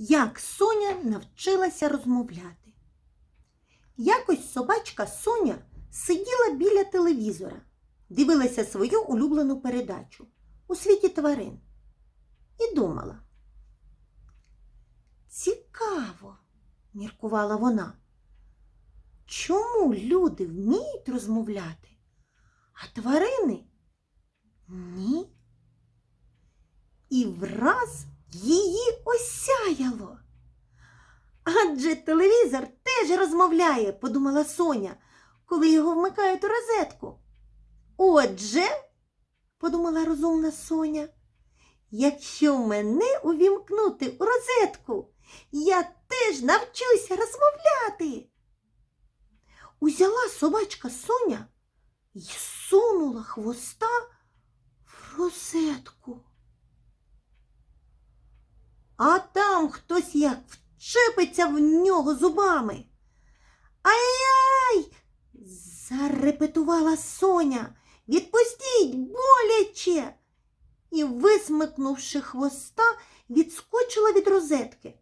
Як Соня навчилася розмовляти. Якось собачка Соня сиділа біля телевізора, дивилася свою улюблену передачу у світі тварин і думала. Цікаво, міркувала вона. Чому люди вміють розмовляти, а тварини ні? І враз її осяяло. Адже телевізор теж розмовляє, подумала Соня, коли його вмикають у розетку. Отже, подумала розумна Соня, якщо мене увімкнути у розетку, я теж навчуся розмовляти. Узяла собачка Соня і сунула хвоста в розетку. А там хтось як вчепиться в нього зубами. Ай-яй! зарепетувала Соня. Відпустіть боляче. І, висмикнувши хвоста, відскочила від розетки.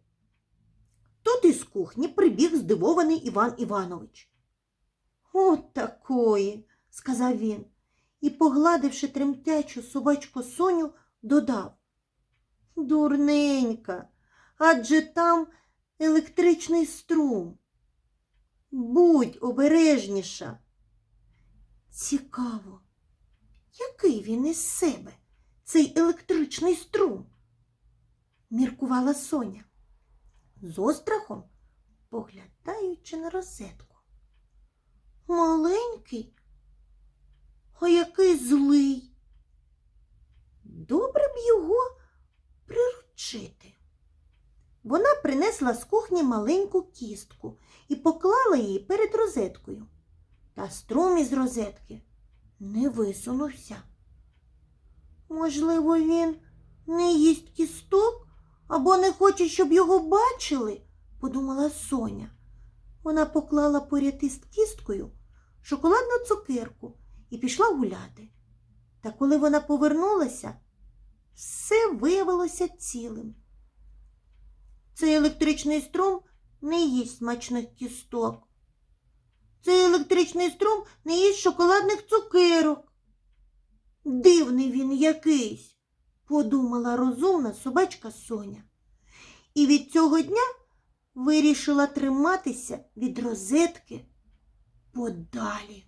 Тут із кухні прибіг здивований Іван Іванович. От такої, сказав він і, погладивши тремтячу собачку Соню, додав. Дурненька, адже там електричний струм. Будь обережніша. Цікаво, який він із себе, цей електричний струм? міркувала Соня, з острахом поглядаючи на розетку. Маленький, а який злий. Вона принесла з кухні маленьку кістку і поклала її перед розеткою. Та струм із розетки не висунувся. Можливо, він не їсть кісток або не хоче, щоб його бачили, подумала Соня. Вона поклала поряд із кісткою шоколадну цукерку і пішла гуляти. Та коли вона повернулася, все виявилося цілим. Цей електричний струм не їсть смачних кісток. Цей електричний струм не їсть шоколадних цукерок. Дивний він якийсь, подумала розумна собачка Соня. І від цього дня вирішила триматися від розетки подалі.